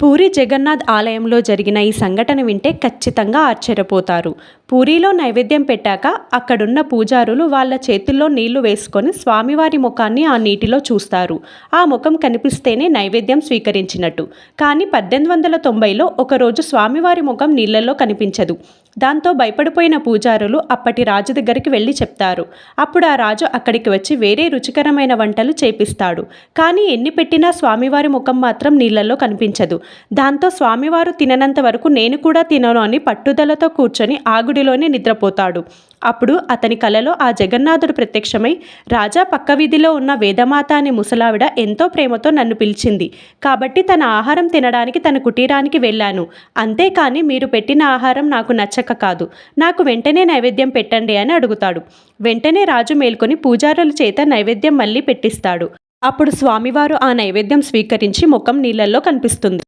పూరి జగన్నాథ్ ఆలయంలో జరిగిన ఈ సంఘటన వింటే ఖచ్చితంగా ఆశ్చర్యపోతారు. పూరిలో నైవేద్యం పెట్టాక అక్కడున్న పూజారులు వాళ్ళ చేతుల్లో నీళ్ళు వేసుకొని స్వామివారి ముఖాన్ని ఆ నీటిలో చూస్తారు. ఆ ముఖం కనిపిస్తేనే నైవేద్యం స్వీకరించినట్టు. కానీ పద్దెనిమిది వందల తొంభైలో ఒకరోజు స్వామివారి ముఖం నీళ్ళలో కనిపించదు. దాంతో భయపడిపోయిన పూజారులు అప్పటి రాజు దగ్గరికి వెళ్ళి చెప్తారు. అప్పుడు ఆ రాజు అక్కడికి వచ్చి వేరే రుచికరమైన వంటలు చేపిస్తాడు. కానీ ఎన్ని పెట్టినా స్వామివారి ముఖం మాత్రం నీళ్ళలో కనిపించదు. దాంతో స్వామివారు తిననంత వరకు నేను కూడా తినను అని పట్టుదలతో కూర్చొని ఆగుడు గుడిలోనే నిద్రపోతాడు. అప్పుడు అతని కలలో ఆ జగన్నాథుడు ప్రత్యక్షమై రాజా పక్క వీధిలో ఉన్న వేదమాత అనే ముసలావిడ ఎంతో ప్రేమతో నన్ను పిలిచింది. కాబట్టి తన ఆహారం తినడానికి తన కుటీరానికి వెళ్ళాను. అంతేకాని మీరు పెట్టిన ఆహారం నాకు నచ్చక కాదు. నాకు వెంటనే నైవేద్యం పెట్టండి అని అడుగుతాడు. వెంటనే రాజు మేల్కొని పూజారుల చేత నైవేద్యం మళ్ళీ పెట్టిస్తాడు. అప్పుడు స్వామివారు ఆ నైవేద్యం స్వీకరించి ముఖం నీళ్ళల్లో కనిపిస్తుంది.